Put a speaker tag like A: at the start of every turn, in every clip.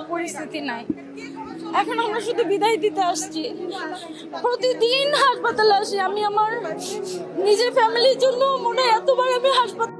A: পরিস্থিতি নাই। এখন আমরা শুধু বিদায় দিতে আসছি। প্রতিদিন হাসপাতালে আসি। আমি আমার নিজের ফ্যামিলির জন্য মনে এতবার আমি হাসপাতাল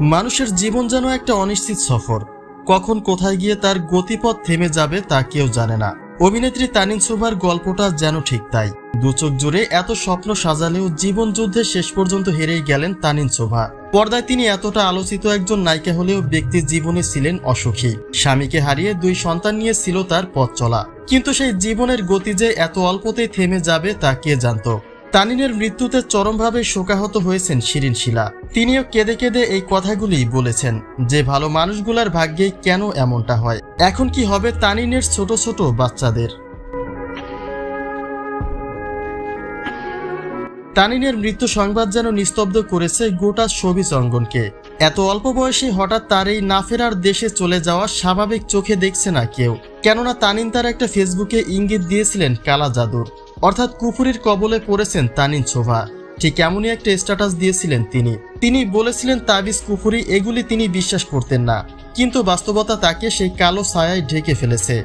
B: মানুষের জীবন যেন একটা অনিশ্চিত সফর। কখন কোথায় গিয়ে তার গতিপথ থেমে যাবে তা কেউ জানে না। অভিনেত্রী তানিন সুভার গল্পটা যেন ঠিক তাই। দু চোখ জুড়ে এত স্বপ্ন সাজালেও জীবন যুদ্ধে শেষ পর্যন্ত হেরেই গেলেন তানিন শোভা। পর্দায় তিনি এতটা আলোচিত একজন নায়িকা হলেও ব্যক্তির জীবনে ছিলেন অসুখী। স্বামীকে হারিয়ে দুই সন্তান নিয়ে ছিল তার পথ চলা। কিন্তু সেই জীবনের গতি যে এত অল্পতেই থেমে যাবে তা কে জানতো? তানিনের মৃত্যুতে চরমভাবে শোকাহত হয়েছেন শিরিন শিলা। তিনিও কেঁদে কেঁদে এই কথাগুলি বলেছেন, যে ভালো মানুষগুলার ভাগ্যে কেন এমনটা হয়? এখন কি হবে তানিনের ছোট ছোট বাচ্চাদের? তানিনের মৃত্যু সংবাদ যেন নিস্তব্ধ করেছে গোটা সবিজ অঙ্গনকে। এত অল্প বয়সে হঠাৎ তার এই না ফেরার দেশে চলে যাওয়া স্বাভাবিক চোখে দেখছে না কেউ। কেননা তানিন তার একটা ফেসবুকে ইঙ্গিত দিয়েছিলেন কালা জাদুর। অর্থাৎ কুফুরির কবলে পড়েছেন তানিন শোভা। ঠিক এমনই একটা স্ট্যাটাস দিয়েছিলেন তিনি। তিনি বলেছিলেন, তাবিজ, কুফুরি, এগুলি তিনি বিশ্বাস করতেন না। কিন্তু বাস্তবতা তাকে সেই কালো ছায়ায় ঢেকে ফেলেছে।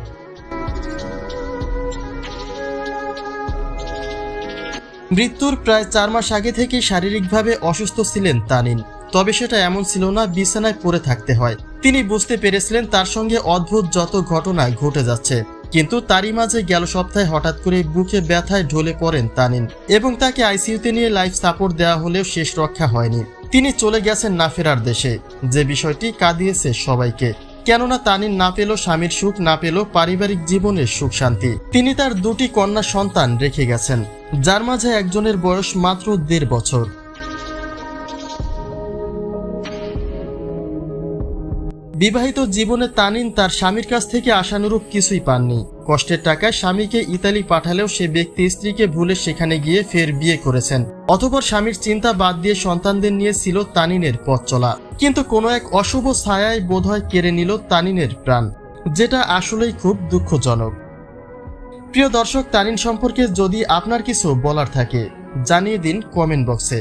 B: মৃত্যুর প্রায় চার মাস আগে থেকে শারীরিকভাবে অসুস্থ ছিলেন তানিন। তবে সেটা এমন ছিল না, বিছানায় পড়ে থাকতে হয়। তিনি বুঝতে পেরেছিলেন তার সঙ্গে অদ্ভুত যত ঘটনা ঘটে যাচ্ছে। কিন্তু তারই মাঝে গেল সপ্তাহে হঠাৎ করে বুকে ব্যথায় ঢলে পড়েন তানিন এবং তাকে আইসিইউতে নিয়ে লাইফ সাপোর্ট দেওয়া হলেও শেষ রক্ষা হয়নি। তিনি চলে গেছেন না ফেরার দেশে। যে বিষয়টি কাঁদিয়েছে সবাইকে। কেননা তানির না পেল স্বামীর সুখ, না পেল পারিবারিক জীবনের সুখ শান্তি। তিনি তার দুটি কন্যা সন্তান রেখে গেছেন, যার মাঝে একজনের বয়স মাত্র দেড় বছর। বিবাহিত জীবনে তানিন তার স্বামীর কাছ থেকে আশানুরূপ কিছুই পাননি। কষ্টের টাকায় স্বামীকে ইতালি পাঠালেও সে ব্যক্তি স্ত্রীকে ভুলে সেখানে গিয়ে ফের বিয়ে করেছেন। অতপর স্বামীর চিন্তা বাদ দিয়ে সন্তানদের নিয়ে ছিল তানিনের পথ চলা। কিন্তু কোনো এক অশুভ ছায়ায় বোধহয় কেড়ে নিল তানিনের প্রাণ, যেটা আসলেই খুব দুঃখজনক। প্রিয় দর্শক, তানিন সম্পর্কে যদি আপনার কিছু বলার থাকে, জানিয়ে দিন কমেন্ট বক্সে।